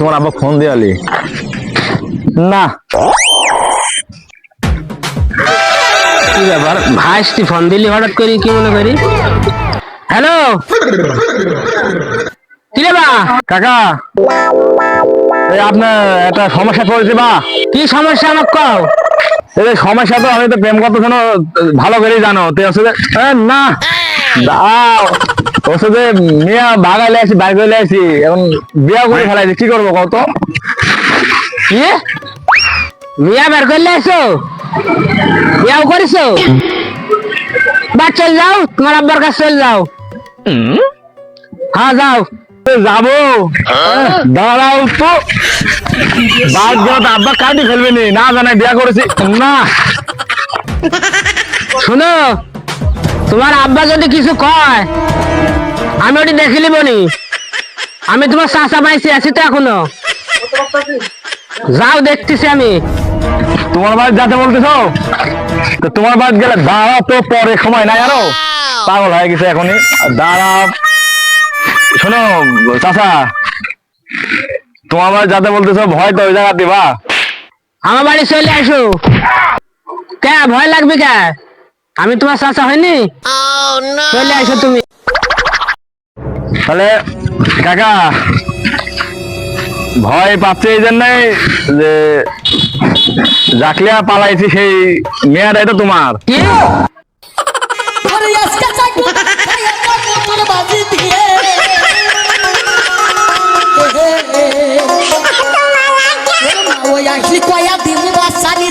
তোমার আব্বা ফোন দেয়ালি। না। কি ব্যাপার? ভাই তুই ফোন দিলি হঠাৎ করি কি মনে করি? হ্যালো? কি রে বা? কাকা এই আপনার একটা সমস্যা পড়েছে বা। কি সমস্যা আমাকে কও? এই সমস্যা তো আমি তো প্রেম করতে শোনো ভালো করেই জানো। তো হচ্ছে যে, না। দাও। হচ্ছে যে মিয়া বাগাইলে আসি বাইক হইলে আসি। এখন বিয়া করে ফেলাইছি কি করব কত কি? বিয়া বের করলে এসো বিয়াও করিছো? বাদ চল যাও তোমার আব্বার কাছে চল যাও। হ্যাঁ যাও। যাব। দাঁড়াও তো বাদ গেল আব্বা কাটি ফেলবে না জানাই বিয়া করেছি। না। শোনো তোমার আব্বা যদি কিছু কয় আমি ওটি দেখিলি বনি। আমি তোমার চাষা পাইছি আছি তো এখনও। যাও দেখতেছি আমি। তোমার বাড়ি যাতে বলতেছো? তো তোমার বাড়ি গেলে দাঁড়াও তো পরে সময় নাই আরও। পাগল হয়ে গেছে এখনই। দাঁড়াও। শোনো চাচা তোমার বাড়ি যাতে বলতেছো ভয় তো ওই জায়গা দিবা। আমার বাড়ি চলে আসো। কে ভয় লাগবে কে? আমি তোমার চাষা হয়নি চলে আসো তুমি তাহলে কাকা ভয় পাচ্ছে এই জন্যই যে জাকলিয়া পালাইছি সেই মেয়েটাই তো তোমার আসলি কয়া বাসানি